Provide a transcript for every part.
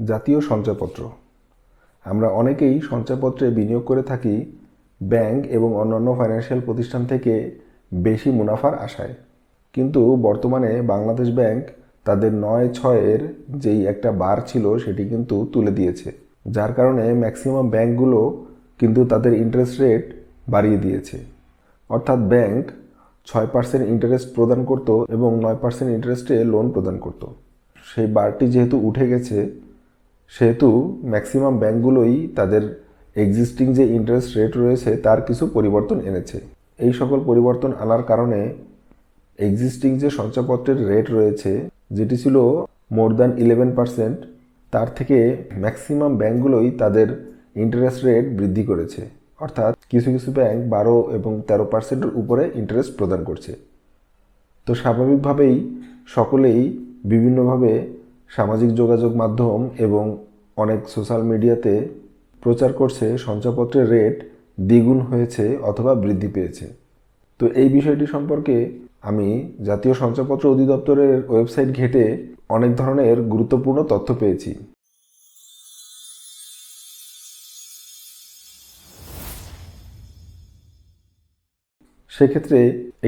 জাতীয় সঞ্চয়পত্র। আমরা অনেকেই সঞ্চয়পত্রে বিনিয়োগ করে থাকি ব্যাংক এবং অন্যান্য ফাইন্যান্সিয়াল প্রতিষ্ঠান থেকে বেশি মুনাফার আশায়। কিন্তু বর্তমানে বাংলাদেশ ব্যাংক তাদের নয় ছয়ের যেই একটা বার ছিল সেটি কিন্তু তুলে দিয়েছে, যার কারণে ম্যাক্সিমাম ব্যাংকগুলো কিন্তু তাদের ইন্টারেস্ট রেট বাড়িয়ে দিয়েছে। অর্থাৎ ব্যাংক ছয় পার্সেন্ট ইন্টারেস্ট প্রদান করত এবং নয় পার্সেন্ট ইন্টারেস্টে লোন প্রদান করত। সেই বারটি যেহেতু উঠে গেছে সেহেতু ম্যাক্সিমাম ব্যাংকগুলোই তাদের এক্সিস্টিং যে ইন্টারেস্ট রেট রয়েছে, তার কিছু পরিবর্তন এনেছে। এই সকল পরিবর্তন আনার কারণে এক্সিস্টিং যে সঞ্চয়পত্রের রেট রয়েছে, যেটি ছিল মোর দ্যান ইলেভেন পার্সেন্ট তার থেকে ম্যাক্সিমাম ব্যাংকগুলোই তাদের ইন্টারেস্ট রেট বৃদ্ধি করেছে। অর্থাৎ কিছু কিছু ব্যাংক বারো এবং তেরো পার্সেন্টের উপরে ইন্টারেস্ট প্রদান করছে। তো স্বাভাবিকভাবেই সকলেই বিভিন্নভাবে সামাজিক যোগাযোগ মাধ্যম এবং অনেক সোশ্যাল মিডিয়াতে প্রচার করছে সঞ্চয়পত্রের রেট দ্বিগুণ হয়েছে অথবা বৃদ্ধি পেয়েছে। তো এই বিষয়টি সম্পর্কে আমি জাতীয় সঞ্চয়পত্র অধিদপ্তরের ওয়েবসাইট ঘেটে অনেক ধরনের গুরুত্বপূর্ণ তথ্য পেয়েছি। সেক্ষেত্রে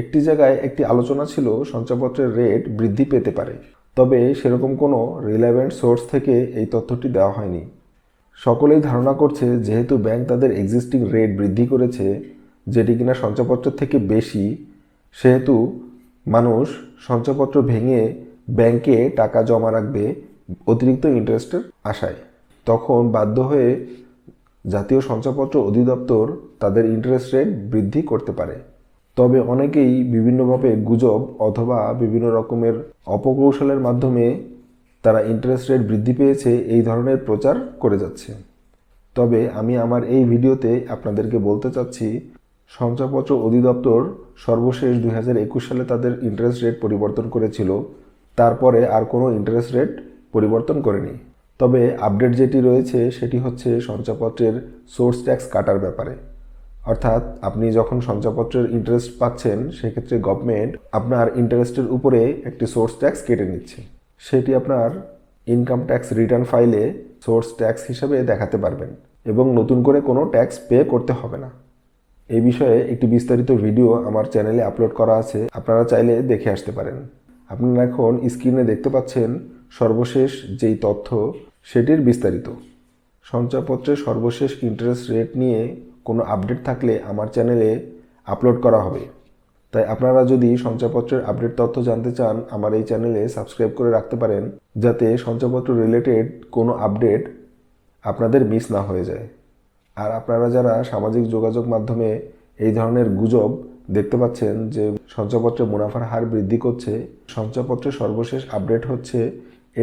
একটি জায়গায় একটি আলোচনা ছিল সঞ্চয়পত্রের রেট বৃদ্ধি পেতে পারে। তবে সেরকম কোনো রিলেভেন্ট সোর্স থেকে এই তথ্যটি দেওয়া হয়নি। সকলেই ধারণা করছে যেহেতু ব্যাংক তাদের এক্সিস্টিং রেট বৃদ্ধি করেছে, যেটি কিনা সঞ্চয়পত্রের থেকে বেশি, সেহেতু মানুষ সঞ্চয়পত্র ভেঙে ব্যাংকে টাকা জমা রাখবে অতিরিক্ত ইন্টারেস্টের আশায়। তখন বাধ্য হয়ে জাতীয় সঞ্চয়পত্র অধিদপ্তর তাদের ইন্টারেস্ট রেট বৃদ্ধি করতে পারে। তবে অনেকেই বিভিন্নভাবে গুজব অথবা বিভিন্ন রকমের অপকৌশলের মাধ্যমে তারা ইন্টারেস্ট রেট বৃদ্ধি পেয়েছে এই ধরনের প্রচার করে যাচ্ছে। তবে আমি আমার এই ভিডিওতে আপনাদেরকে বলতে চাচ্ছি সঞ্চয়পত্র অধিদপ্তর সর্বশেষ দু হাজার একুশ সালে তাদের ইন্টারেস্ট রেট পরিবর্তন করেছিল। তারপরে আর কোনো ইন্টারেস্ট রেট পরিবর্তন করেনি। তবে আপডেট যেটি রয়েছে সেটি হচ্ছে সঞ্চয়পত্রের সোর্স ট্যাক্স কাটার ব্যাপারে। অর্থাৎ আপনি যখন সঞ্চয়পত্রের ইন্টারেস্ট পাচ্ছেন, সেক্ষেত্রে গভর্নমেন্ট আপনার ইন্টারেস্টের উপরে একটি সোর্স ট্যাক্স কেটে নিচ্ছে। সেটি আপনার ইনকাম ট্যাক্স রিটার্ন ফাইলে সোর্স ট্যাক্স হিসেবে দেখাতে পারবেন এবং নতুন করে কোনো ট্যাক্স পে করতে হবে না। এই বিষয়ে একটি বিস্তারিত ভিডিও আমার চ্যানেলে আপলোড করা আছে, আপনারা চাইলে দেখে আসতে পারেন। আপনারা এখন স্ক্রিনে দেখতে পাচ্ছেন সর্বশেষ যেই তথ্য, সেটির বিস্তারিত। সঞ্চয়পত্রের সর্বশেষ ইন্টারেস্ট রেট নিয়ে কোনো আপডেট থাকলে আমার চ্যানেলে আপলোড করা হবে। তাই আপনারা যদি সঞ্চয়পত্রের আপডেট তথ্য জানতে চান, আমার এই চ্যানেলে সাবস্ক্রাইব করে রাখতে পারেন, যাতে সঞ্চয়পত্র রিলেটেড কোনো আপডেট আপনাদের মিস না হয়ে যায়। আর আপনারা যারা সামাজিক যোগাযোগ মাধ্যমে এই ধরনের গুজব দেখতে পাচ্ছেন যে সঞ্চয়পত্রে মুনাফার হার বৃদ্ধি করছে, সঞ্চয়পত্রের সর্বশেষ আপডেট হচ্ছে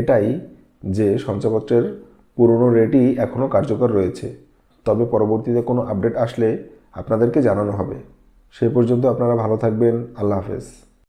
এটাই যে সঞ্চয়পত্রের পুরনো রেটই এখনও কার্যকর রয়েছে। তবে পরবর্তীতে কোনো আপডেট আসলে আপনাদেরকে জানানো হবে। সেই পর্যন্ত আপনারা ভালো থাকবেন। আল্লাহ হাফেজ।